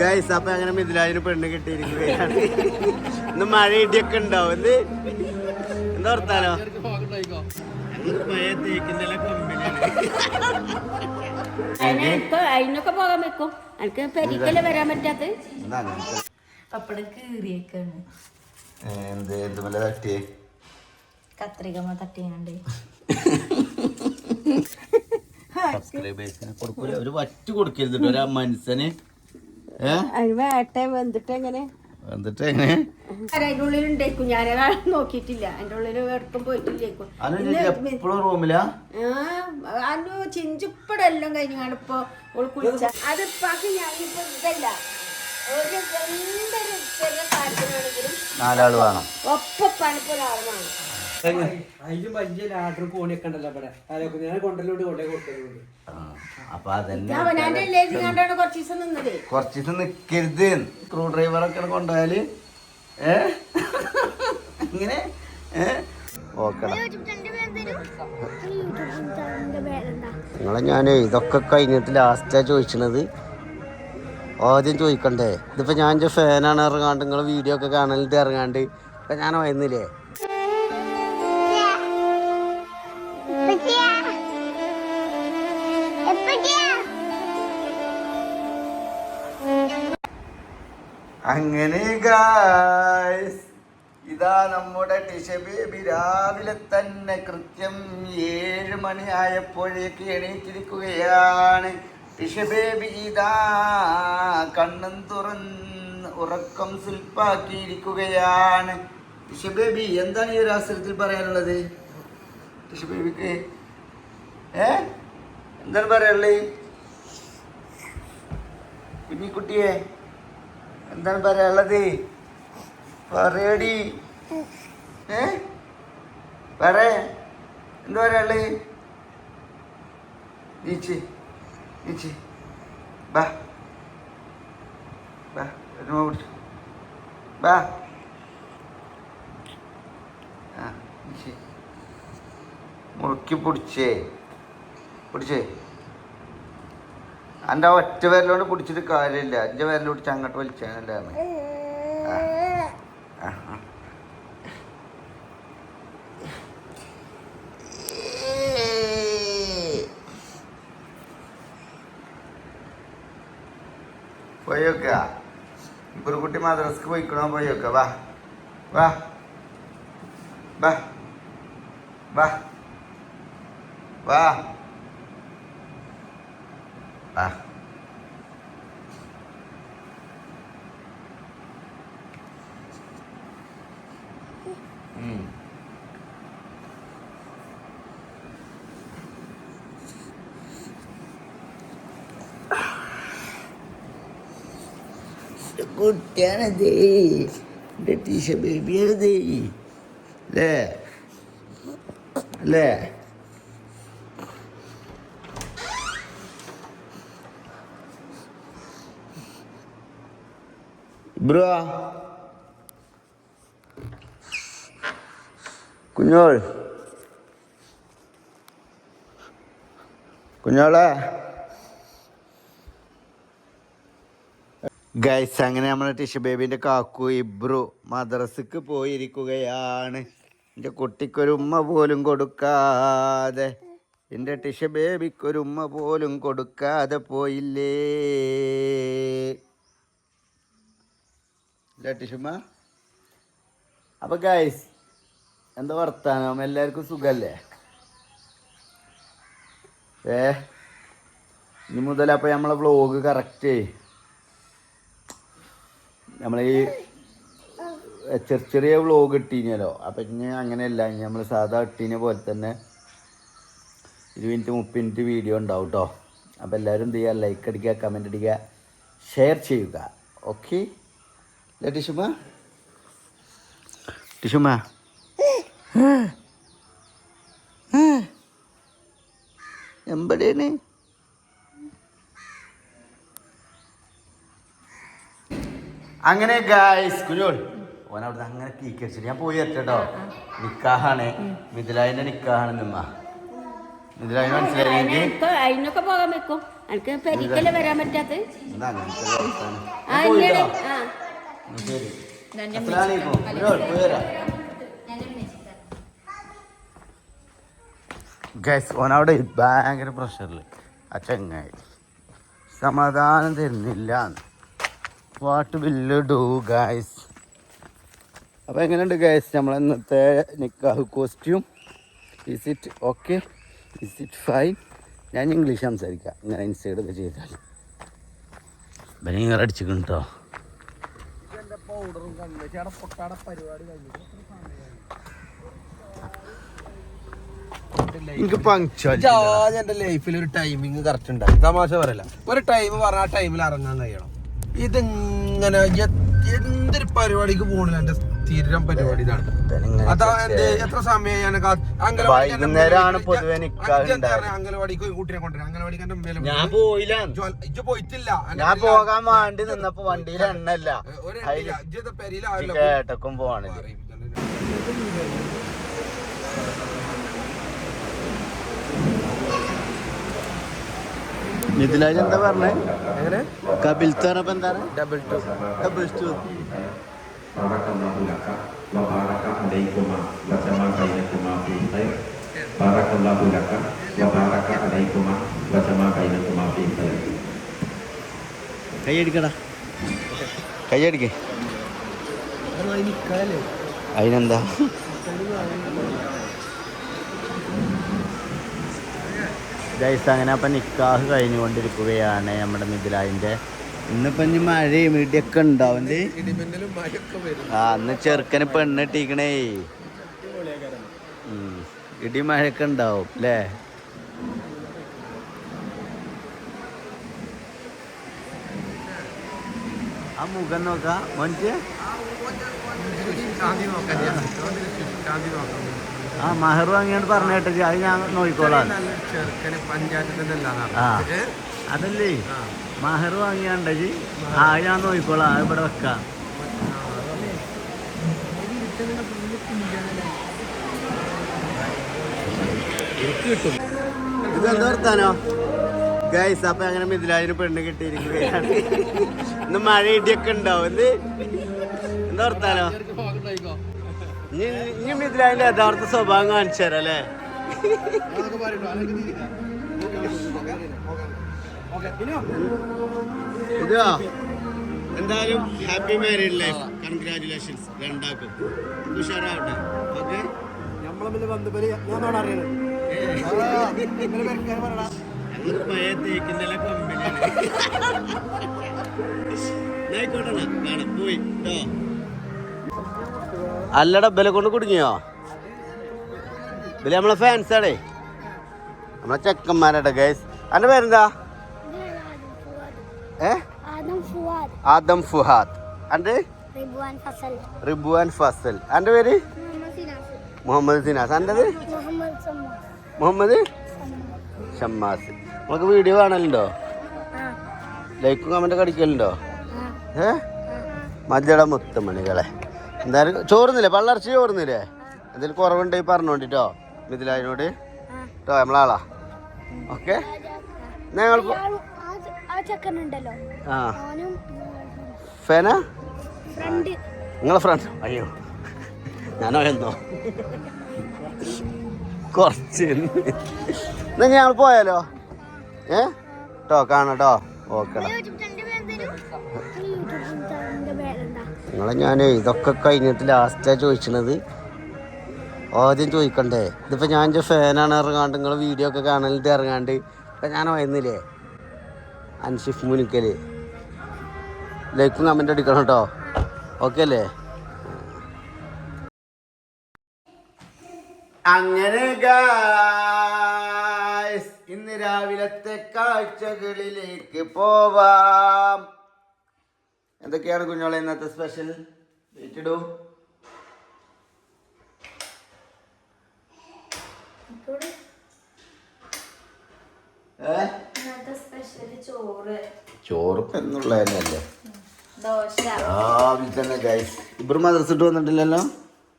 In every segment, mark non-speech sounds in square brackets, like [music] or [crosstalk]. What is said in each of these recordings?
Guys അപ്പൊ അങ്ങനെ മിഥിലാജിന് പെണ്ണ് കിട്ടിയിരിക്കുകയാണ്. ഇന്ന് മഴ ഇടിയൊക്കെ ഉണ്ടാവും. എന്ത്? എന്താ വർത്താനോ? അതിനൊക്കെ പോകാൻ വെക്കും. എനിക്ക് പെരിക്കല്ലേ വരാൻ പറ്റാത്ത? പപ്പടം കീറിയേക്കാണ്. എന്ത്? എന്ത് മല തട്ടിയേ? കത്രികമ്മ തട്ടിയാണ്ട് സബ്സ്ക്രൈബേഴ്സിനെ കൊടുക്കൂല. ഒരു വറ്റ് കൊടുക്കരുത് ഒരാ ഒരു മനുഷ്യന് എന്നിട്ട് എങ്ങനെ? അതിന്റെ ഉള്ളിൽ ഉണ്ടേക്കും ഞാൻ നോക്കിയിട്ടില്ല. അതിന്റെ ഉള്ളിൽ എടുക്കും പോയിട്ടില്ലേക്കും അനു എപ്പോഴും റൂമിലാ? അനു ചിഞ്ചുപ്പടെല്ലാം കഴിഞ്ഞാണ് ഇപ്പൊ ഓൾ കുളിച്ച. അത് ഇപ്പാക്ക് ഞാനിപ്പോ ഇതല്ല. ഒരു എന്തൊരു ചെറിയ കാര്യത്തിനാണെങ്കിലും ഒപ്പപ്പാണിപ്പോ ഒരാളാണ് അതിലും വലിയ ലാഡർ കോണിയൊക്കെ ഉണ്ടല്ലോ ഇവിടെ. അതൊക്കെ ഞാൻ കൊണ്ടല്ലോണ്ട് കൊണ്ടേ കൊടുക്കലുണ്ട് അപ്പൊ അതന്നെ കുറച്ച് ദിവസം നിന്നത്? കുറച്ച് ദിവസം നിക്കരുത് സ്ക്രൂ ഡ്രൈവറൊക്കെ കൊണ്ടുപോയാൽ ഏ? ഇങ്ങനെ? ഏ? നിങ്ങളെ ഞാനേ ഇതൊക്കെ കഴിഞ്ഞിട്ട് ലാസ്റ്റാ ചോദിച്ചത് ആദ്യം ചോദിക്കണ്ടേ? ഇതിപ്പോ ഞാൻ ഫാനാണ് ഇറങ്ങാണ്ട് നിങ്ങൾ വീഡിയോ ഒക്കെ കാണലിട്ട് ഇറങ്ങാണ്ട് ഇപ്പൊ ഞാൻ വന്നില്ലേ അങ്ങനെ ഇതാ നമ്മുടെ ടിഷ ബേബി രാവിലെ തന്നെ കൃത്യം ഏഴ് മണി ആയപ്പോഴേക്ക് എണീറ്റിരിക്കുകയാണ്. ടിഷ ബേബി ഇതാ കണ്ണും തുറന്ന് ഉറക്കം സുൽപ്പാക്കിയിരിക്കുകയാണ് ടിഷ ബേബി എന്താണ് ഈ ഒരു അവസരത്തിൽ പറയാനുള്ളത്? ടിഷ ബേബിക്ക് ഏ? എന്താണ് പറയാനുള്ളത്? കുഞ്ഞിക്കുട്ടിയെ എന്താണ് പറയാനുള്ളത്? പറയടി. ഏ? പറ. എന്താ പറയാനുള്ളത് നീച്ചി. നീച്ചി. ബാ. ബാ. പിടിച്ചു. ബാ. ആ നീച്ചി. മുറുക്കി പിടിച്ചേ. പിടിച്ചേ. എന്റെ ഒറ്റ വിരലോണ്ട് പിടിച്ചിട്ട് കാര്യമില്ല. അഞ്ച് വിരൽ പിടിച്ച് അങ്ങോട്ട് വലിച്ചാണല്ലാന്ന് പോയോക്ക? കുട്ടി മദ്രസ്ക്ക് പോയിക്കണോ? പോയോക്ക. വാ. വാ. വാ. വാ. വാ. ปะอืมกูแกนะดีเด็กที่เสบียงดีเลยเลย ബ്രോ കുഞ്ഞോൾ കുഞ്ഞോളെ ഗൈസ് അങ്ങനെ നമ്മളെ ടിഷു ബേബിന്റെ കാക്കു ഇബ്രു മദ്രസക്ക് പോയിരിക്കുകയാണ്. എന്റെ കുട്ടിക്കൊരു ഉമ്മ പോലും കൊടുക്കാതെ. എന്റെ ടിഷ ബേബിക്കൊരു ഉമ്മ പോലും കൊടുക്കാതെ പോയില്ലേ. അപ്പൊ ഗൈസ് എന്താ വർത്താനം? എല്ലാവർക്കും സുഖല്ലേ? ഏ ഇനി മുതൽ അപ്പൊ നമ്മളെ വ്ലോഗ് കറക്റ്റ് നമ്മളെ ഈ ചെറിയ ചെറിയ വ്ലോഗ് ഇട്ടീനല്ലോ. അപ്പം ഇനി അങ്ങനെയല്ല ഇനി നമ്മൾ സാധാ ഇട്ടീനെ പോലെ തന്നെ ഇരുപത് മിനിറ്റ് മുപ്പത് മിനിറ്റ് വീഡിയോ ഉണ്ടാവും കേട്ടോ അപ്പോൾ എല്ലാവരും എന്ത് ചെയ്യുക ലൈക്ക് അടിക്കുക കമന്റ് അടിക്കുക ഷെയർ ചെയ്യുക. ഓക്കെ അല്ലേ ടിഷുമ ടിഷുമ എമ്പടിയാണ് അങ്ങനെ ഗായ്സ് കുഞ്ഞോൾ ഓൻ അവിടുന്ന് അങ്ങനെ കീക്ക് അടിച്ചിട്ട് ഞാൻ പോയി എത്തട്ടോ നിക്കാഹാണ് മിഥിലായിന്റെ നിക്കാഹാണ് നിമ്മ മിഥിലായിന് മനസ്സിലായി അതിനൊക്കെ അതിനൊക്കെ പോകാൻ വെക്കും എനിക്ക് പെരിക്കല്ലേ വരാൻ പറ്റാത്ത ശരി. അസ്സലാമലൈക്കും. ഇവരോട് പോയി വരാം. ഗൈസ് ഓനവിടെ ഭയങ്കര പ്രഷറിൽ ആ ചങ്ങായി. സമാധാനം തരുന്നില്ല. വാട്ട് വില്ല് ഡു ഗൈസ് അപ്പോൾ എങ്ങനെയുണ്ട് ഗൈസ് നമ്മൾ ഇന്നത്തെ നിക്കാഹ് costume is it okay is it fine ഞാൻ ഇംഗ്ലീഷ് സംസാരിക്കാം. ഇങ്ങനെ ഇൻസൈഡ് ഒക്കെ ചെയ്താൽ. ഇവനെ ഇങ്ങനെ അടിച്ചിട്ടുണ്ട് കേട്ടോ എനിക്ക് പങ്ക്ച്വൽ എന്റെ ലൈഫിൽ ഒരു ടൈമിങ് കറക്റ്റ് ഉണ്ടായി. തമാശ പറയല ഒരു ടൈം പറഞ്ഞ ആ ടൈമിൽ ഇറങ്ങാൻ കഴിയണം. ഇതിങ്ങനെ എന്തൊരു പരിപാടിക്ക് പോണില്ല. എന്റെ സ്ഥിരം പരിപാടി ഇതാണ്. അതാ എന്ത് എത്ര സമയം ഞാൻ വൈകുന്നേരമാണ് പൊതുവെ അംഗനവാടിക്ക് കുട്ടിനെ കൊണ്ടുവരാം അംഗനവാടിക്ക് എന്റെ മേലെ ഞാൻ പോയില്ല. ഇജ്ജ് പോയിട്ടില്ല. ഞാൻ പോകാൻ വേണ്ടി നിന്നപ്പോ വണ്ടിയിൽ എണ്ണല്ല ഒരു അതിൽ എണ്ണില്ല. ഇജ്ജ് ഇത്. കേട്ടക്കും മിഥിലാജ് എന്താ പറഞ്ഞേ എങ്ങനെ കപിൽ തറപ്പ് എന്താ ഡബിൾ ടു ഡബിൾ ടു بارك الله لك وبارك عليكما وجمع بينكما في خير بارك الله لك وبارك عليكما وجمع بينكما في خير കൈയടിക്കടാ കൈയടിക്കേ അതിനെന്താ ഗൈസ് അങ്ങനെ അപ്പം നിക്കാഹ് കഴിഞ്ഞുകൊണ്ടിരിക്കുകയാണ് നമ്മുടെ മിഥിലായിന്റെ ഇന്നിപ്പം ഇനി മഴയും ഇടിയൊക്കെ ഉണ്ടാവും ആ അന്ന് ചെറുക്കന് പെണ്ണ് ഇട്ടിക്കണേ ഉം. ഇടി മഴയൊക്കെ ഉണ്ടാവും അല്ലേ ആ മുഖം നോക്കാം മോനിക്ക് ശാന്തി നോക്കാൻ ശാന്തി നോക്കാം ആ മഹർ വാങ്ങിയോണ്ട് പറഞ്ഞ കേട്ടത് അത് ഞാൻ നോക്കിക്കോളാം. ചെറുക്കന് അതല്ലേ? മഹർ വാങ്ങിയാണ്ടജി ആ ഞാൻ നോക്കിക്കോളാം അത് ഇവിടെ വെക്കാം. കിട്ടും ഇതെന്താ വർത്താനോ? ഗൈസ് അപ്പൊ അങ്ങനെ മിഥിലാജിന് പെണ്ണ് കിട്ടിയിരിക്കുകയാണ്. ഇന്ന് മഴ ഇടിയൊക്കെ ഉണ്ടാവും എന്ത്? എന്താ വർത്താനോ? ഇനി ഇനി മിഥിലാജിന്റെ യഥാർത്ഥ സ്വഭാവം കാണിച്ചു തരാം അല്ലേ? ഇതോ എന്തായാലും ഹാപ്പി മാരീഡ് ലൈഫ് കൺഗ്രാറ്റുലേഷൻസ് രണ്ടാക്കും ഉഷാറാവട്ടെ. ഓക്കെ? പഴയ കമ്പനിയാണ് ആയിക്കോട്ടെ കാണാം. പോയി. കേട്ടോ അല്ലട ബല കൊണ്ട് കുടുങ്ങിയോ? ഇവർ നമ്മളെ ഫാൻസ് ആടേ നമ്മളെ ചെക്കന്മാരാട്ടെ ഗൈസ് അന്റെ പേരെന്താ? ഏ? ആദം ഫുഹാദ്. അന്റെ? റിബുവാൻ ഫസൽ. അന്റെ പേര്? മുഹമ്മദ് സിനാസ്. അന്റെത് മുഹമ്മദ് ഷമ്മാസ്. നമുക്ക് വീഡിയോ കാണലുണ്ടോ? ലൈക്കും കമന്റ് അടിക്കലുണ്ടോ? ഏ? മജട മുത്തമണികളെ. എന്തായാലും ചോറുന്നില്ലേ? പള്ളർച്ച ചോറുന്നില്ലേ? എന്തെങ്കിലും കുറവുണ്ടെങ്കിൽ പറഞ്ഞോണ്ടിട്ടോ മിഥിലായിനോട്. കേട്ടോ നമ്മളാളാ. ഓക്കെ? ഞങ്ങൾ ആ ഫേന? നിങ്ങളെ ഫ്രണ്ട്. അയ്യോ. ഞാനോ എന്തോ കുറച്ച്. എന്നാ ഞങ്ങൾ പോയാലോ? ഏ? കേട്ടോ കാണട്ടോ ഓക്കെടാ. നിങ്ങളെ ഞാൻ ഇതൊക്കെ കഴിഞ്ഞിട്ട് ലാസ്റ്റാണ് ചോദിക്കണത്. ആദ്യം ചോദിക്കണ്ടേ? ഇതിപ്പോൾ ഞാൻ എന്റെ ഫാനാണ് ഇറങ്ങാണ്ട് നിങ്ങൾ വീഡിയോ ഒക്കെ കാണലിട്ട് ഇറങ്ങാണ്ട്. ഇപ്പം ഞാൻ വയന്നില്ലേ അൻഷിഫ് മുനിക്കൽ ലൈക്കും കമന്റ് അടിക്കണം കേട്ടോ ഓക്കെ അല്ലേ? അങ്ങനെ ഇന്ന് രാവിലത്തെ കാഴ്ചകളിലേക്ക് പോവാം. എന്തൊക്കെയാണ് കുഞ്ഞോളെ ഇന്നത്തെ സ്പെഷ്യൽ വെയിറ്റിടൂ ഏ? ഇന്നത്തെ സ്പെഷ്യൽ ചോറ്. ചോറ് എന്നുള്ളതല്ലേ ദോശ. രാവിലെ തന്നെ ഗൈസ് ഇബ്രു മദ്രസ ഇട്ട് വന്നിട്ടില്ലല്ലോ?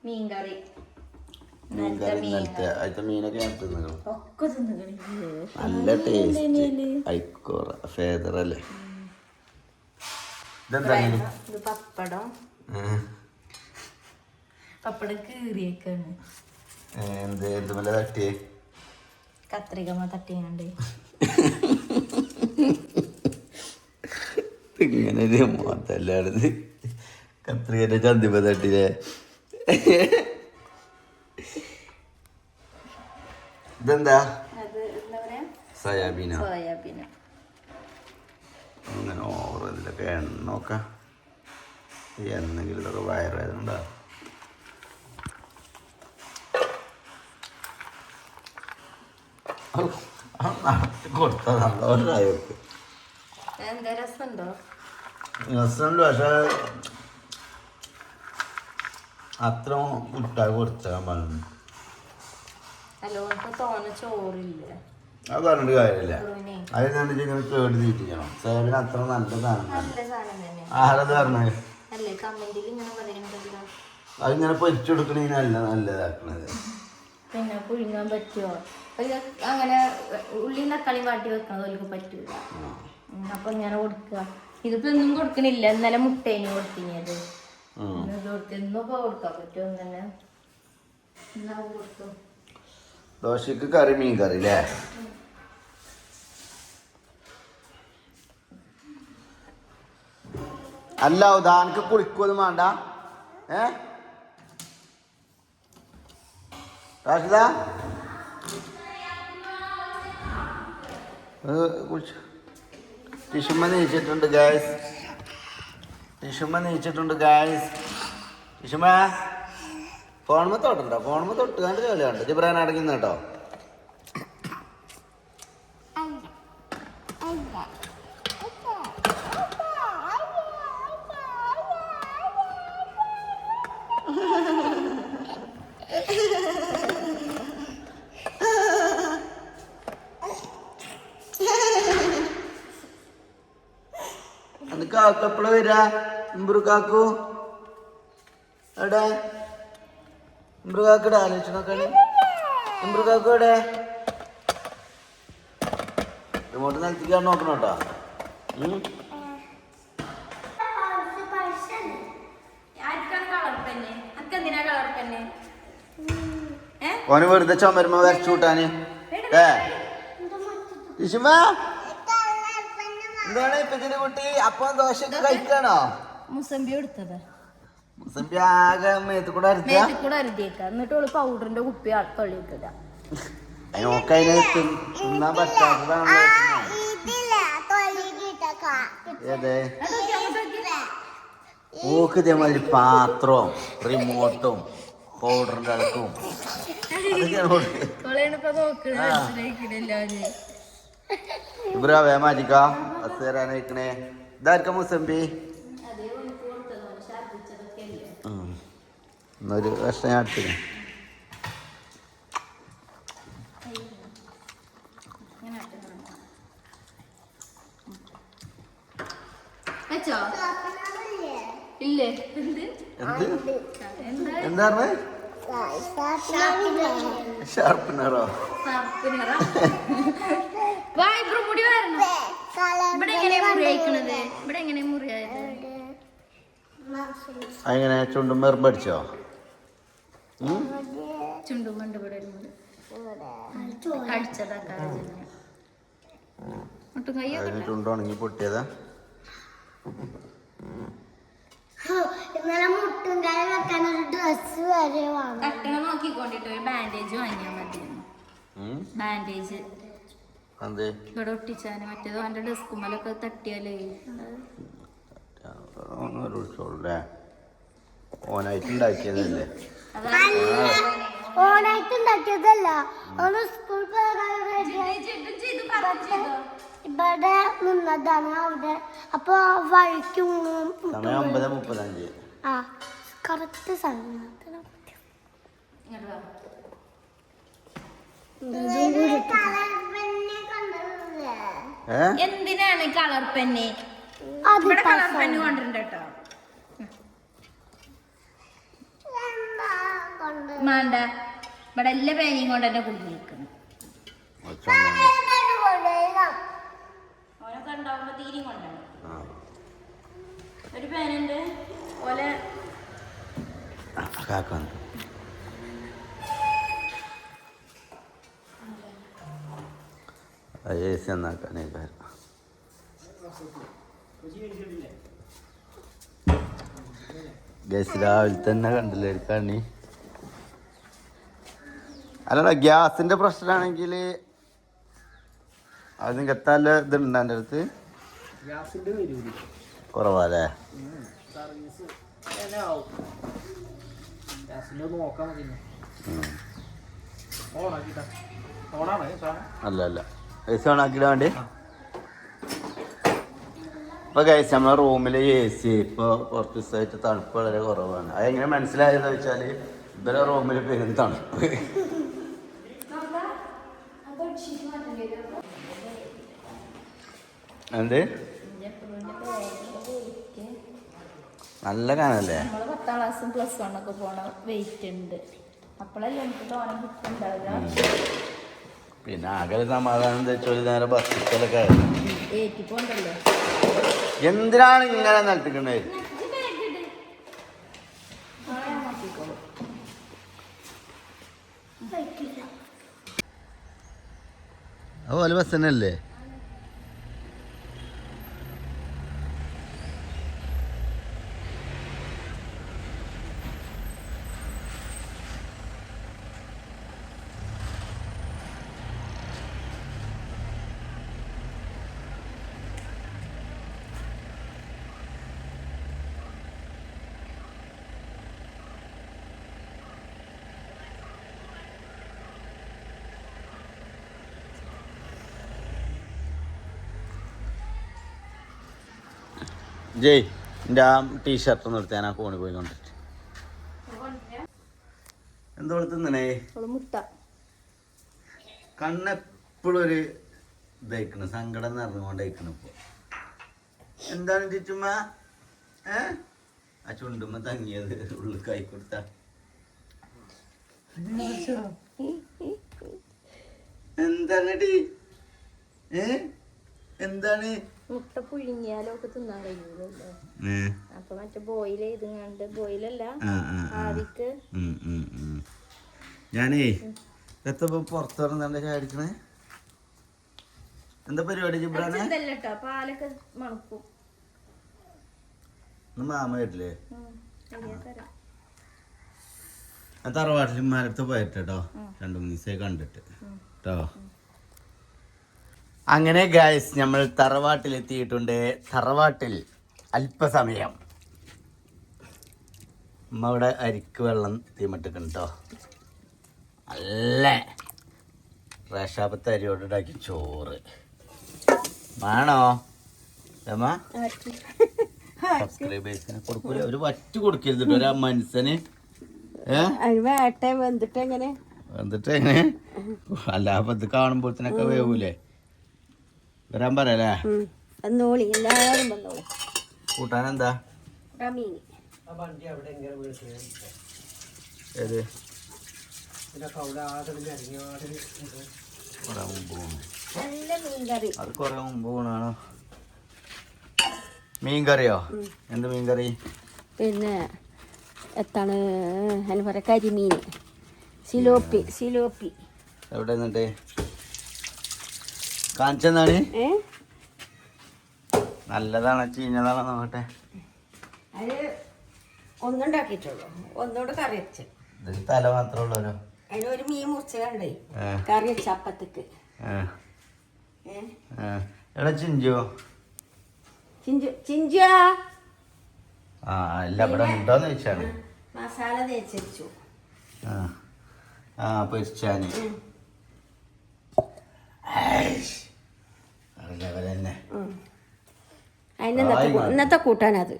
മീൻകറി. മീൻകറി ഇന്നലത്തെ അതിലത്തെ മീനൊക്കെ ഞാൻ തിന്നു ഒക്കെ നല്ല ടേസ്റ്റ് ഐക്കോറ ഫേദർ അല്ലേ? ഇതെന്താ ഇത് പപ്പടം. പപ്പടം കീറിയേക്കാണ്. ഏ, എന്ത്? എന്തുമല്ല തട്ടിയേ? കത്രികമ്മ തട്ടിയാണ്ട് [laughs] ഇങ്ങനെ ഒരു മോത്തല്ലാടത് കത്രികന്റെ ചന്തിമ തട്ടിലെ ഇതെന്താ? സോയാബീന. സോയാബീന. അങ്ങനെ ഓവർ ഇതിലൊക്കെ എണ്ണൊക്കെ ഈ എന്നെങ്കിലും ഇതൊക്കെ വയറായതുകൊണ്ടാ ഉണ്ടാകും രസമുണ്ടോ? പക്ഷെ അത്ര മുട്ടായി കൊടുത്താൽ പറഞ്ഞു എനിക്ക് ചോറില്ല? അത് പറഞ്ഞിട്ട് കാര്യമില്ല. അത് ഞാൻ ഇങ്ങനെ കേട് തീറ്റിക്കണം സേവന അത്ര നല്ലതാണ്. നല്ല സാധനം തന്നെ. ആരത് പറഞ്ഞത് അതിങ്ങനെ പൊരിച്ചെടുക്കണേനല്ല നല്ലതാക്കണത്. പിന്നെ പുഴുങ്ങാൻ പറ്റുമോ അങ്ങനെ ഉള്ളി തക്കാളി വാട്ടി വെക്കണത് അവർക്ക് പറ്റൂല. ഉം, അപ്പൊ ഇങ്ങനെ കൊടുക്കുക. ഇതിപ്പോ ഒന്നും കൊടുക്കണില്ല. ഇന്നലെ മുട്ടേന് കൊടുത്തിനത് അത്. കൊടുത്തു ഇന്നിപ്പോ കൊടുക്കാൻ പറ്റുമോ ഇന്നലെ? കൊടുത്തു ദോശക്ക് കറി മീൻ കറി അല്ലേ അല്ല ഉദാഹരണക്ക് കുളിക്കൊന്നും വേണ്ട. ഏ? റാഷിദ ടിഷുമ്മ നീച്ചിട്ടുണ്ട് ഗായ്സ് ടിഷുമ്മ നീച്ചിട്ടുണ്ട് ഗായ്സ് ടിഷുമ്മ ഫോൺമ തൊട്ടുണ്ടോ ഫോൺമ തൊട്ട് കണ്ട് കളിയുണ്ട് ജിബ്രാൻ അടങ്ങുന്ന കേട്ടോ? അത് കാക്ക എപ്പോഴാ വരാ ഇമ്പ്രു കാക്കു. എവിടെ? ഇമ്പ്രു കാക്കടെ നോക്കാണ്. ഇമ്പ്രു കാക്കു എവിടെ? റിമോട്ട് നിലത്തിക്കാൻ നോക്കണം കേട്ടോ. ഓന് വെറുതെ ചുമരുമ വരച്ചു കൂട്ടാന്. ഏ? ഇഷുമ എന്താണ് ഇപ്പച്ചിന്റെ കുട്ടി? അപ്പം ദോശയൊക്കെ കഴിക്കാണോ? മുസംബി എടുത്തത് മേത്തിൽ കൂടെ അരുതിയേക്ക എന്നിട്ട് ഓൾ പൗഡറിന്റെ കുപ്പി തൊള്ളി വെക്കുക അതിനൊക്കെ അതിന് തിൻ- തിന്നാൻ പറ്റാത്തതാണ് ഇതില്ല. തൊലിക്കിട്ടൊക്കെ ഏതേ? ഓക്ക് ഇതേമാതിരി പാത്രവും റിമോട്ടും പൗഡറിന്റെ നോക്കണില്ല ഇബ്രാ വേമാജിക്ക ബസ് തരാനയക്കണേ ഇതാർക്ക മുസംബി എന്നൊരു വിഷയത്തിന് ഞാൻ എടുത്തിന് എന്ത്? ഷാർപ്പനറോ? മുടി ഇവിടെ എങ്ങനെ ഇവിടെ എങ്ങനെ അങ്ങനെ ചുണ്ടും മെറുമ്പടിച്ചോ ചുണ്ടും കൊണ്ട് ഇവിടെ ഇരുന്നത്. കഴിച്ചതാ ഒട്ടും കയ്യൊക്കെ അതിന് ചുണ്ടുണങ്ങി പൊട്ടിയതാ. ഇന്നലെ മുട്ടും കൈ വെക്കാൻ ഒരു ഡ്രസ് വരെ വാങ്ങി. തട്ടണ നോക്കിക്കൊണ്ടിട്ട് ഒരു ബാൻഡേജ് വാങ്ങിയാൽ മതി ബാൻഡേജ് എന്തേ ഇവിടെ ഒട്ടിച്ചാന് മറ്റേത് അവന്റെ ഡെസ്കുമ്മലൊക്കെ തട്ടിയാലേ. ഒന്ന് വിളിച്ചോളൂല്ലേ ഓനായിട്ട് ഉണ്ടാക്കിയതല്ലേ? ഓണായിട്ട് ഉണ്ടാക്കിയതല്ല. ഒന്ന് സ്കൂൾ പോകാൻ ഇവിടെ നിന്നതാണ് അവിടെ. അപ്പൊ വഴിക്ക് സമയം ആ കറക്റ്റ് ഏ എന്തിനാണ് കളർ പെന്ന്? ഇവിടെ കളർ പെന്ന് കൊണ്ടിട്ടുണ്ട് കേട്ടോ. വേണ്ട ഇവിടെ എല്ലാ പേനയും കൊണ്ട് തന്നെ കുടുങ്ങി നിൽക്കുന്നു. ഓനൊക്കെ ഉണ്ടാവുമ്പോ തീരെയും കൊണ്ടാണ് ഒരു പേനുണ്ട്. ഓലെ കാക്കാന്ന് അത് എ സി നന്നാക്കാനേ കാരണം ഗ്യാസ് രാവിലെ തന്നെ കണ്ടില്ലേ കണ്ണി അല്ലടാ ഗ്യാസിന്റെ പ്രശ്നമാണെങ്കിൽ അത് നിങ്ങൾക്ക് എത്താല്ല ഇതുണ്ട് എന്റെ അടുത്ത്. കുറവാല്ലേ? അല്ല അല്ല. എ സി ഓണാക്കിയിടാൻ വേണ്ടി. ഇപ്പൊ കഴിച്ച നമ്മളെ റൂമിൽ എ സി ഇപ്പൊ കുറച്ച് ദിവസമായിട്ട് തണുപ്പ് വളരെ കുറവാണ്. അതെങ്ങനെ മനസ്സിലായെന്ന് വെച്ചാൽ ഇവരെ റൂമിൽ പെരും തണുപ്പ്. എന്ത്? നല്ല കാണല്ലേ നമ്മൾ പത്താം ക്ലാസ്സും പ്ലസ് വൺ ഒക്കെ പോണ വെയിറ്റ് ഉണ്ട്. അപ്പോഴല്ലേ എനിക്ക് തോനെ പിന്നെ ആകെ സമാധാനം തെച്ചൊരു നേരെ ബസ്സിലൊക്കെ എന്തിനാണ് ഇങ്ങനെ നിലത്തിക്കണത് അതുപോലെ ബസ് തന്നെ ജയ് എന്റെ ആ ടീഷർട്ട് ഒന്ന് എടുത്ത് ഞാൻ ആ കോണി പോയി കൊണ്ടിട്ട്. എന്തോ തിന്നണേ? കണ്ണെപ്പോഴും ഒരു ഇതായിക്കണ് സങ്കടം നിറഞ്ഞുകൊണ്ടേക്കണ് ഇപ്പൊ. എന്താണ് ചുറ്റുമ്മ? ഏ? ആ ചുണ്ടുമ്മ തങ്ങിയത് ഉള്ളിൽ കൈ കൊടുത്ത. എന്താണ് ടീ ഏ? എന്താണ്? മുട്ട പുഴുങ്ങിയാലൊക്കെ തിന്നാൻ കഴിയൂലല്ലോ അപ്പൊ മറ്റേ ബോയിൽ ചെയ്തുങ്ങാണ്ട് ബോയിലല്ല. ആവിക്ക്. ഞാനേ എത്തപ്പോ പുറത്തിറന്നെ ചാടിക്കണേ എന്താ പരിപാടി ജിബ്രാനെ? പാലൊക്കെ മണക്കും. മാമ. ഞാൻ തറവാട്ടിൽ മരത്ത് പോയിട്ടോ രണ്ടു മൂന്ന് ദിവസമായി കണ്ടിട്ട്. കേട്ടോ അങ്ങനെ ഗായ്സ് നമ്മൾ തറവാട്ടിൽ എത്തിയിട്ടുണ്ട് തറവാട്ടിൽ അല്പസമയം. അമ്മ ഇവിടെ അരിക്ക് വെള്ളം തീമട്ടിക്കണം കേട്ടോ നല്ല റേഷാപ്പത്തെ അരിയോട് ഉണ്ടാക്കി ചോറ്. വേണോ? ഏമ്മ സബ്സ്ക്രൈബേഴ്സിന് കൊടുക്കൂല. ഒരു വറ്റ് കൊടുക്കരുത് ഒരു മനുഷ്യന്. വന്നിട്ടെങ്ങനെ വന്നിട്ടെങ്ങനെ വെന്തിട്ട് എങ്ങനെ എന്നിട്ട് എങ്ങനെ അല്ല അപ്പൊ ഇത് കാണുമ്പോഴത്തേനൊക്കെ വേവൂലേ? വരാൻ പറയല്ലേ? വന്നോളി എല്ലാവരും വന്നോളി. കൂട്ടാൻ എന്താ ഏത്? കുറെ മുമ്പ് മീൻകറി. അത് കുറെ മുമ്പ് പോണാണോ മീൻകറിയോ? എന്ത് മീൻകറി? പിന്നെ എത്താണ് എന്താ പറയുക കരിമീൻ. സിലോപ്പി സിലോപ്പി. എവിടെ നിന്നിട്ട്? കാണിച്ചെന്നാണ് നല്ലതാണ് ചീഞ്ഞതാണോ നോക്കട്ടെ. അത് ഒന്നുണ്ടാക്കിയിട്ടുള്ളൂ. കറി വെച്ച്. തല മാത്രമേ ഉള്ളൂരോ അതിന് ഒരു മീൻ മുറിച്ച് കണ്ടേ കറി വെച്ച അപ്പത്തേക്ക്. ഏ ഏ? ഏ എവിടെ ചിഞ്ചോ. ചിഞ്ചു ചിഞ്ചുവാ. ആ അല്ല ഇവിടെ ഉണ്ടോന്ന് ചോദിച്ചാണ്. മസാല തേച്ചു ആ. ആ പൊരിച്ചാന്. അതിന് ഇന്നത്തെ കൂട്ടാനത്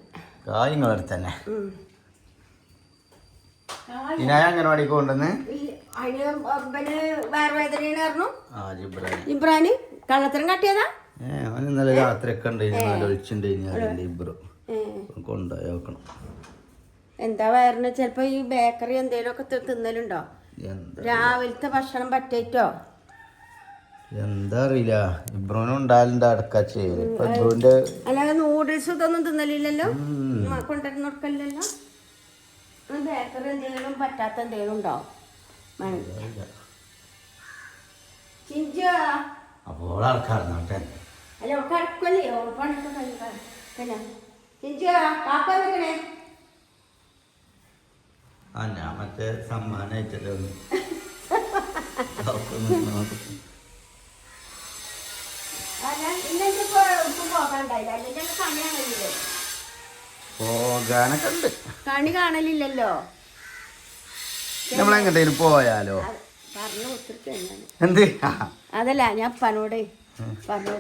കാര്യങ്ങൾ തന്നെ. ഇനായ അംഗനവാടിക്ക് കൊണ്ടുവന്ന് ഇബ്രാന് കള്ളത്തരം കാട്ടിയതാ? ഏ അവൻ ഇന്നലെ രാത്രി ഒക്കെ ഉണ്ടായിരുന്നു. നല്ല ഒളിച്ചുണ്ടായിരുന്നു. അതിന്റെ ഇബ്രു. ഏ, കൊണ്ടുപോയി നോക്കണം എന്താ വയറിന്? ചിലപ്പോ ഈ ബേക്കറി എന്തേലും ഒക്കെ തിന്നലുണ്ടോ? രാവിലത്തെ ഭക്ഷണം പറ്റേറ്റോ? എന്താ അറിയില്ല. ഇബ്രോനും ഉണ്ടാകലുണ്ട് അടക്കാച്ചേ. ഇപ്പൊ ഇബ്രോന്റെ അല്ലാതെ നൂഡിൽസ് ഇതൊന്നും തിന്നലില്ലല്ലോ? കൊണ്ടുവരുന്ന കൊടുക്കലില്ലല്ലോ? ബേക്കറി എന്തെങ്കിലും പറ്റാത്ത എന്തെങ്കിലും ഉണ്ടോ? അപ്പോൾ അല്ല അവൾക്ക് അടുക്കല്ലേ? അവൾ പണിയൊക്കെ കഴിഞ്ഞ ചിഞ്ചോ കാക്ക വെക്കണേ ആ ഞാൻ മറ്റേ സമ്മാനം [laughs] പോകാണ്ടായില്ല അല്ലെങ്കിൽ ഞങ്ങൾ കണി കാണലില്ലല്ലോ പോകാനൊക്കെ ഉണ്ട് കണി കാണലില്ലല്ലോ. നമ്മളെങ്ങോട്ടേലും പോയാലോ? പറഞ്ഞു എന്ത്? അതല്ല ഞാൻ പനോട് പറഞ്ഞു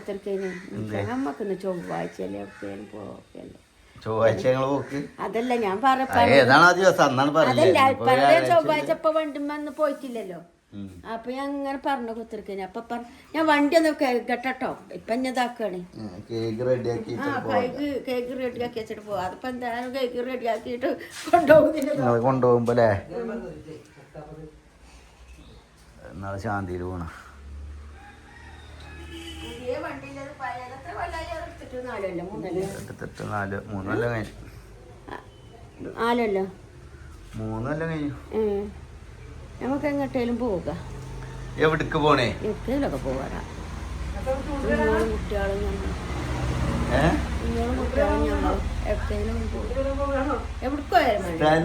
നമ്മക്കൊന്ന് ചൊവ്വാഴ്ചയല്ലേ എവിടെയും പോകല്ലേ ചൊവ്വാഴ്ച പോക്ക്. അതല്ല ഞാൻ പറഞ്ഞു അതല്ല ചൊവ്വാഴ്ച ഇപ്പൊ വണ്ടിമ്മന്ന് പോയിട്ടില്ലല്ലോ. അപ്പൊ ഞാൻ ഇങ്ങനെ പറഞ്ഞു കുത്തിരിക്കുന്നു അപ്പൊ ഞാൻ വണ്ടി ഒന്ന് കേട്ടോ ഇപ്പൊ ഇതാക്കാണ്. കേക്ക് റെഡിയാക്കി വെച്ചിട്ട് പോവാ. അതിപ്പോ എന്തായാലും കേക്ക് റെഡിയാക്കിട്ട് കൊണ്ടുപോകുന്നില്ല. കൊണ്ടുപോകുമ്പോ അല്ലേ? നാളെ ശാന്തിയിൽ പോണ. എടുത്തിട്ട്? നാല് മൂന്നല്ല കഴിഞ്ഞു. നാലല്ലോ? മൂന്നല്ല കഴിഞ്ഞു. നമുക്ക് എങ്ങോട്ടേലും പോവുക. എവിടേക്ക് പോണേ? എവിടേലൊക്കെ പോവാറാ എവിടക്കും കുട്ടികളും ഞങ്ങൾ. എവിടേലും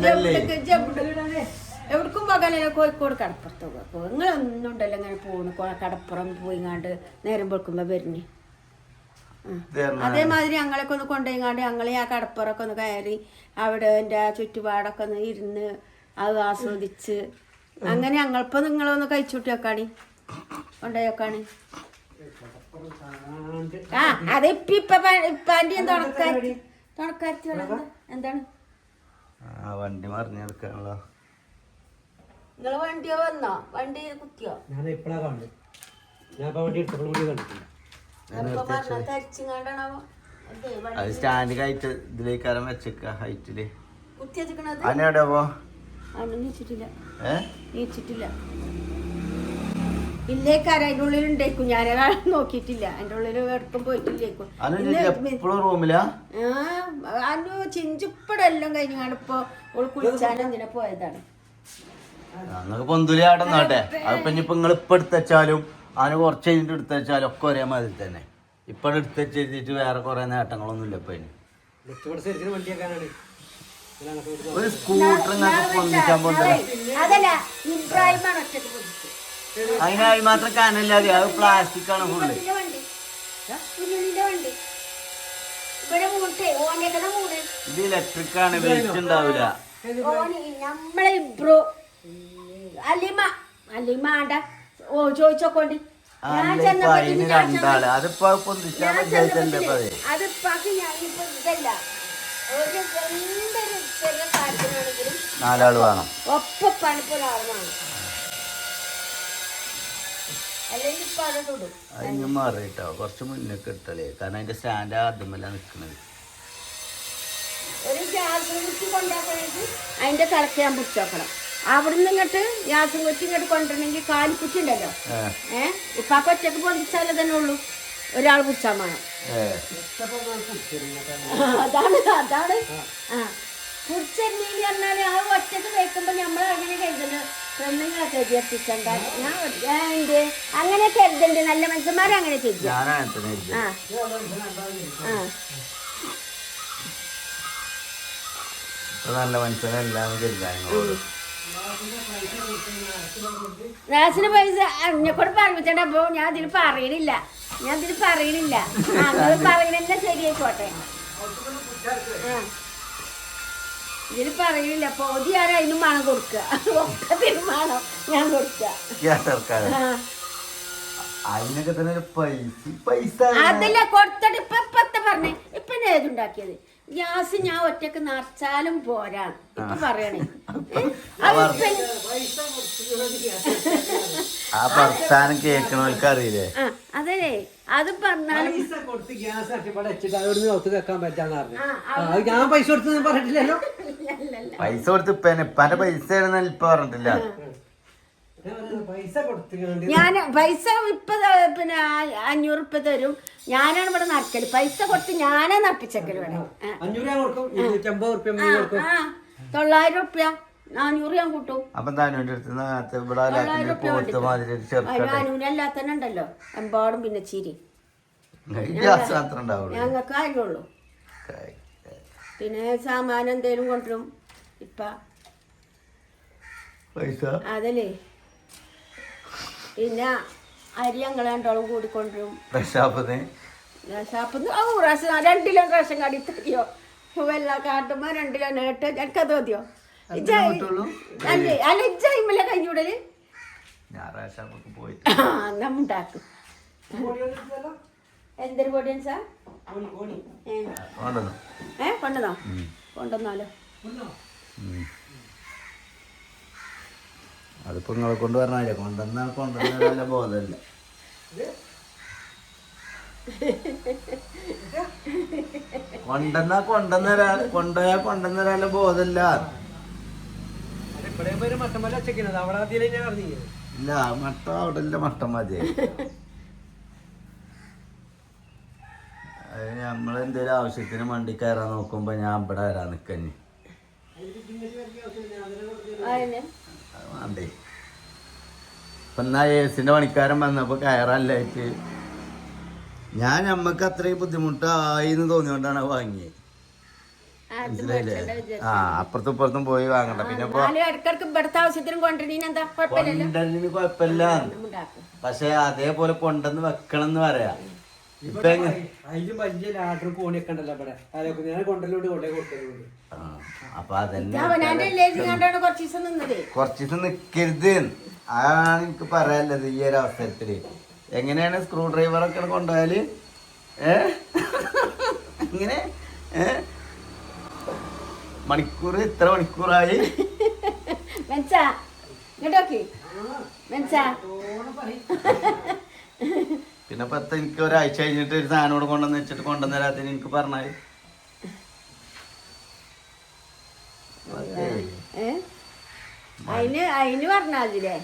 എവിടേക്കും? എവിടേക്കും പോകാനല്ല കോഴിക്കോട് കടപ്പുറത്ത് പോകുക നിങ്ങളൊന്നും ഉണ്ടല്ലോ ഇങ്ങനെ പോണു. കടപ്പുറം പോയിങ്ങാണ്ട് നേരം വെളുക്കുമ്പോൾ വരുന്നേ അതേമാതിരി ഞങ്ങളൊക്കെ ഒന്ന് കൊണ്ടുപോയിങ്ങാണ്ട് ഞങ്ങളെ ആ കടപ്പുറൊക്കെ ഒന്ന് കയറി അവിടെ എന്റെ ആ ചുറ്റുപാടൊക്കെ ഒന്ന് ഇരുന്ന് അത് ആസ്വദിച്ച് അങ്ങനെ ഞങ്ങളിപ്പോൾ നിങ്ങളൊന്ന് കഴിച്ചുട്ടി വെക്കാണി കൊണ്ടുപോയി വെക്കാണി ആ അത് ഇപ്പൊ ഇപ്പൊ ഇപ്പാന്റെ തുണക്കാരി എന്താണ്? ആ വണ്ടി മറിഞ്ഞെടുക്കാണല്ലോ നിങ്ങൾ വണ്ടിയോ വന്നോ? വണ്ടി കുത്തിയോ? ഞാൻ ഇപ്പഴാ കണ്ടു ഞാൻ ഇപ്പൊ വണ്ടി എടുത്തപ്പോൾ കൂടി കണ്ടിട്ടില്ല. അതെ വണ്ടി സ്റ്റാൻഡ് ഹൈറ്റ് ഇതിലേക്കാരം വെച്ചേക്ക ഹൈറ്റിൽ. കുത്തി വെച്ചിക്കണത്? ഇല്ലേക്കാരം ഉള്ളിൽ ഉണ്ടേക്കും. ഞാൻ നോക്കിയിട്ടില്ല. അതിന്റെ ഉള്ളിൽ എടുക്കും പോയിട്ടില്ലേക്കും അതിന് എപ്പോഴും റൂമിലാ? ആ അനു ചിഞ്ചിപ്പടെല്ലാം കഴിഞ്ഞാണ് ഇപ്പൊ ഓൾ കുളിച്ചാൻ എന്തിനാ പോയതാണ്. ഞങ്ങൾക്ക് പൊന്തുലി അവിടെ നോട്ടെ അതിപ്പോ ഇനിയിപ്പോ നിങ്ങൾ ഇപ്പൊ എടുത്തുവെച്ചാലും അതിന് കുറച്ച് കഴിഞ്ഞിട്ട് എടുത്തുവെച്ചാലും ഒക്കെ ഒരേ മാതിരി തന്നെ. ഇപ്പൊ എടുത്ത് വെച്ചിട്ട് വേറെ കുറെ നേട്ടങ്ങളൊന്നും ഇല്ല ഇപ്പൊ അതിന്. ഒരു സ്കൂട്ടർ പൊന്നിക്കാൻ അതിനായി മാത്രം കാനല്ലാതെ അത് പ്ലാസ്റ്റിക് ആണ് ഫുള്ള് ഇത് ഇലക്ട്രിക് ആണ് വെയിറ്റ് ഉണ്ടാവില്ല നമ്മളെ ഇബ്രോ അലിമ അലിമാണ്ട ഓ ചോദിച്ചോക്കോണ്ടി രണ്ടാൾ. അതിപ്പോ ഞാൻ ഇപ്പൊ ഇതല്ല. ഒരു എന്തൊരു നാലാൾ വേണം. ഒപ്പ പണിപ്പൊരാളാണ് അതിന് മാറിയിട്ടോ. കുറച്ച് മുന്നേ ഇട്ടല്ലേ കാരണം അതിന്റെ സ്റ്റാൻഡ് ആദ്യമല്ല നിക്കണത് ഒരു ഗ്യാസ് കുറ്റി കൊണ്ടാക്കണമെങ്കിൽ അതിന്റെ തലക്ക് ഞാൻ പിടിച്ച് വെക്കണം. അവിടുന്ന് ഇങ്ങോട്ട് ഗ്യാസും കുറ്റി ഇങ്ങോട്ട് കൊണ്ടുവരണമെങ്കിൽ കാലിക്കുറ്റി ഉണ്ടല്ലോ ഏഹ് ഇപ്പൊ ആ കൊച്ചക്ക് പൊന്തിച്ചാലേ തന്നെ ഉള്ളൂ. ഒരാൾ പിടിച്ചാൽ വേണം അതാണ് അതാണ്. ആ. പിടിച്ചെണ്ണീന്ന് പറഞ്ഞാൽ ആ ഒറ്റയ്ക്ക് വെക്കുമ്പോ നമ്മൾ അങ്ങനെ കരുതുന്നത് പെണ്ണുങ്ങളൊക്കെ വിചാരിച്ചിട്ടുണ്ട ഞാൻ ഞാൻ എന്ത്? അങ്ങനെ കരുതണ്ട്. നല്ല മനുഷ്യന്മാരെ അങ്ങനെ ചെയ്തു. ആ. ആ. നല്ല മനുഷ്യനെല്ലാം ഗ്യാസിന് പൈസ എന്നെക്കൂടെ കൂടെ പറഞ്ഞിട്ടുണ്ട് അപ്പൊ ഞാൻ ഇതിന് പറയണില്ല. ഞാൻ ഇതിന് പറയണില്ല. അങ്ങനെ പറയണെന്നെ ശരിയായിക്കോട്ടെ. ആ. ഇതിന് പറയുന്നില്ല പോതി ഞാൻ അതിന് മണം കൊടുക്കുക ഒക്കെ തീരുമാനം ഞാൻ കൊടുക്കുക. അതിനൊക്കെ തന്നെ പൈസ പൈസ അതല്ല കൊടുത്തിട്ട് ഇപ്പൊ ഇപ്പത്തെ പറഞ്ഞേ. ഇപ്പൊ ഏതുണ്ടാക്കിയത്? ഗ്യാസ് ഞാൻ ഒറ്റയ്ക്ക് നിറച്ചാലും പോരാ. ഇപ്പൊ പറയണേ. ആ കേൾക്കണവർക്ക് അറിയില്ലേ? അതെ അതേ പറഞ്ഞാലും ഞാൻ പൈസ കൊടുത്ത് പറഞ്ഞിട്ടില്ലല്ലോ. പൈസ കൊടുത്ത് ഇപ്പ പൈസ ഇപ്പൊ പറഞ്ഞിട്ടില്ല. ഞാൻ പൈസ ഇപ്പൊ പിന്നെ അഞ്ഞൂറ് ഉപ്പ തരും. ഞാനാണ് ഇവിടെ നടക്കൽ. പൈസ കൊടുത്ത് ഞാനാ നട്ടിച്ചക്കൽ ഇവിടെ. തൊള്ളായിരം ഉറുപ്യ നാനൂറ് ഞാൻ കൂട്ടും. അപ്പൊ അനുവിനല്ലാത്തന്നെ ഉണ്ടല്ലോ. എമ്പാടും പിന്നെ ചിരി. ഞങ്ങൾക്ക് അതിനുള്ളൂ പിന്നെ സാമാനം എന്തേലും കൊണ്ടുവരും. ഇപ്പ. അതല്ലേ. പിന്നെ അരി ഞങ്ങൾ രണ്ടോളം കൂടി കൊണ്ടുവരും പ്രശാപ്പന് ഷാപ്പിന്ന് ആ പ്രാവശ്യം രണ്ട് കിലോ റേഷൻ കടി തരിയോ വല്ല കാട്ടുമ്പോ രണ്ടിലും നേട്ട് എനിക്കത് മതിയോ? അല്ല ഇജ്ജായ്മല്ല കഴിഞ്ഞൂടൽ നമ്മണ്ടാക്കും എന്തൊരു പൊടിയൻ സാ ഏ. കൊണ്ടുവന്നു? ഏ കൊണ്ടുവന്നോ? കൊണ്ടുവന്നാലോ? അതിപ്പോ നിങ്ങളെ കൊണ്ട് പറഞ്ഞാലേ കൊണ്ടുവന്ന കൊണ്ടുവന്ന വല്ല ബോധമില്ല? കൊണ്ടുവന്ന കൊണ്ടുവന്നരാ കൊണ്ടുപോയാ കൊണ്ടുവന്നരാല ബോധമില്ല. ഇല്ല മട്ട അവിടെ ഇല്ല മട്ടം മതി. അത് നമ്മളെന്തേലും ആവശ്യത്തിന് വണ്ടി കയറാൻ നോക്കുമ്പോ ഞാൻ ഇവിടെ വരാൻ നിക്കഞ്ഞ്. അത്. ഇപ്പൊ എന്നാ ഏസിന്റെ പണിക്കാരൻ വന്നപ്പോ കയറല്ലായിട്ട് ഞാൻ നമ്മക്ക് അത്രയും ബുദ്ധിമുട്ടായി എന്ന് തോന്നിയോണ്ടാണ് വാങ്ങിയത് മനസ്സിലായില്ലേ? ആ അപ്പുറത്തും ഇപ്പുറത്തും പോയി വാങ്ങണ്ട. പിന്നെ കൊണ്ടലിന് കുഴപ്പമില്ല. പക്ഷെ അതേപോലെ കൊണ്ടെന്ന് വെക്കണം എന്ന് പറയാ. ഇപ്പൊ അതിലും വലിയ ലാഡർ കോണിയൊക്കെ ഉണ്ടല്ലോ ഇവിടെ. അതൊക്കെ ഞാൻ കൊണ്ടല്ലോണ്ട് കൊണ്ടേ കൊടുത്തു ആ, അപ്പൊ അതന്നെ കുറച്ച് ദിവസം നിക്കരുത്. അതാണ് എനിക്ക് പറയാനുള്ളത് ഈ ഒരു അവസരത്തിൽ. എങ്ങനെയാണ് സ്ക്രൂ ഡ്രൈവർ ഒക്കെ കൊണ്ടുപോയാൽ? ഏ? ഏ? മണിക്കൂർ ഇത്ര മണിക്കൂറായി? പിന്നെ പത്ത് എനിക്ക് ഒരാഴ്ച കഴിഞ്ഞിട്ട് ഒരു സാധനം കൂടെ കൊണ്ടുവന്ന് വെച്ചിട്ട് കൊണ്ടുവന്നരാത്തിന് എനിക്ക് പറഞ്ഞാൽ ഏ അതിന് അതിന് പറഞ്ഞാതില്ലേ